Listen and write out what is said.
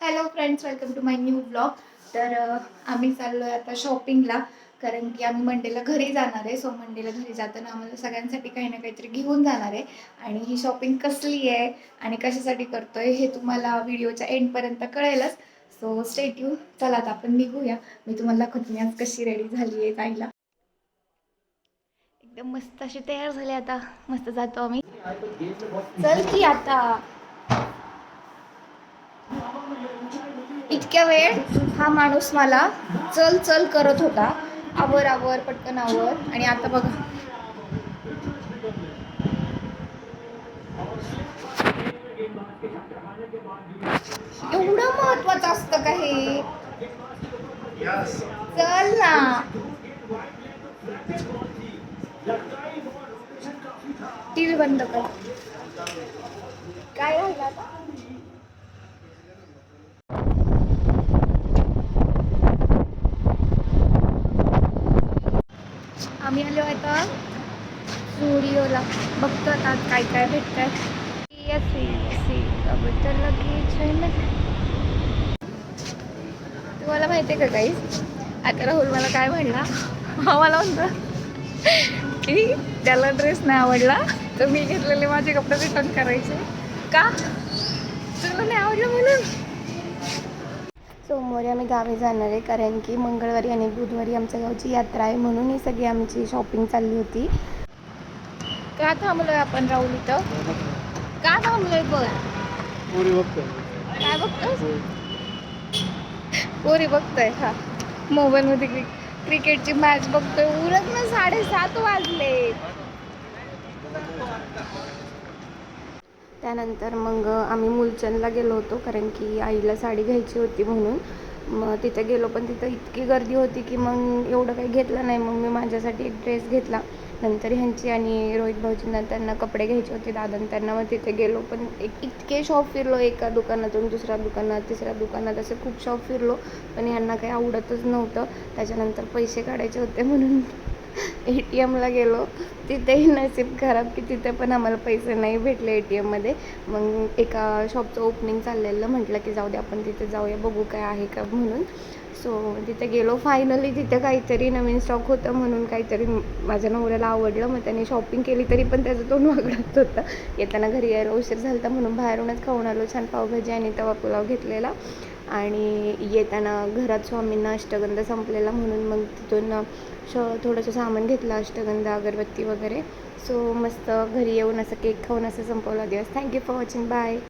Hello friends welcome to my new blog तर आम्ही चाललो आहे आता शॉपिंगला कारण की आम्ही मंडेला घरी जाणार आहे. सो मंडेला घरी जाताना आम्हाला सगळ्यांसाठी काही ना काहीतरी घेऊन जाणार आहे. आणि ही शॉपिंग कसली आहे आणि कशासाठी करतोय हे तुम्हाला व्हिडिओच्या एंडपर्यंत कळेलच. सो स्टेट यू चला आता आपण निघूया. मी तुम्हाला दाखवते आज कशी रेडी झाली आहे जायला. एकदम मस्त अशी तयार झाली आता. मस्त जातो आम्ही. चल की आता. इतक्या वेळ हा माणूस मला चल चल करत होता आवर आवर पटकन आवर. आणि आता बघा. एवढं महत्वाचं असतं का हे? चल ना. टीव्ही बंद कर. काय झालं आम्ही आलो आता स्टुडिओला. बघतो आता काय काय भेटतंय. तर लगेच आहे ना. तुम्हाला माहिती आहे का काही आता राहुल मला काय म्हणला? हा मला म्हणतो की त्याला ड्रेस नाही आवडला तर मी घेतलेले माझे कपडे रिटर्न करायचे. का? तुला नाही आवडलं म्हणून? सोमवारी आम्ही गावी जाणार आहे कारण की मंगळवारी आणि बुधवारी आमच्या गावची यात्रा आहे म्हणून ही सगळी आमची शॉपिंग चालली होती. का थांबलोय आपण राहुल इथं? का थांबलोय बघ? पुरी बघतो काय बघतोस पोरी बघतोय हा. मोबाईलमध्ये क्रिक क्रिकेटची मॅच बघतोय. उरत ना साडेसात वाजले त्यानंतर मग आम्ही मुलचंदला गेलो होतो कारण की आईला साडी घ्यायची होती म्हणून. मग तिथे गेलो पण तिथं इतकी गर्दी होती की मग एवढं काही घेतलं नाही. मग मी माझ्यासाठी एक ड्रेस घेतला. नंतर ह्यांची आणि रोहित भाऊजींना त्यांना कपडे घ्यायचे होते. दादांना त्यांना मग तिथे गेलो पण एक इतके शॉप फिरलो एका दुकानातून दुसऱ्या दुकानात तिसऱ्या दुकानात. असे खूप शॉप फिरलो पण ह्यांना काही आवडतच नव्हतं. त्याच्यानंतर पैसे काढायचे होते म्हणून ए टी एमला गेलो. तिथेही नसीब खराब की तिथे पण आम्हाला पैसे नाही भेटले ए टी एममध्ये मग एका शॉपचं ओपनिंग चाललेलं म्हटलं की जाऊ दे आपण तिथे जाऊया बघू काय आहे का म्हणून. सो तिथे गेलो. फायनली तिथे काहीतरी नवीन स्टॉक होतं म्हणून काहीतरी माझ्या नवऱ्याला आवडलं. मग त्याने शॉपिंग केली तरी पण त्याचं तोंड वागडत होतं. येताना घरी यायला उशीर झाला म्हणून बाहेरूनच खाऊन आलो. छान पावभाजी आणि तवा पुलाव घेतलेला. आणि येताना घरात स्वामींना अष्टगंध संपलेला म्हणून मग तिथून श थोडंसं सामान घेतलं अष्टगंध अगरबत्ती वगैरे. सो मस्त घरी येऊन असं केक खाऊन असं संपवला दिवस. Thank you for watching bye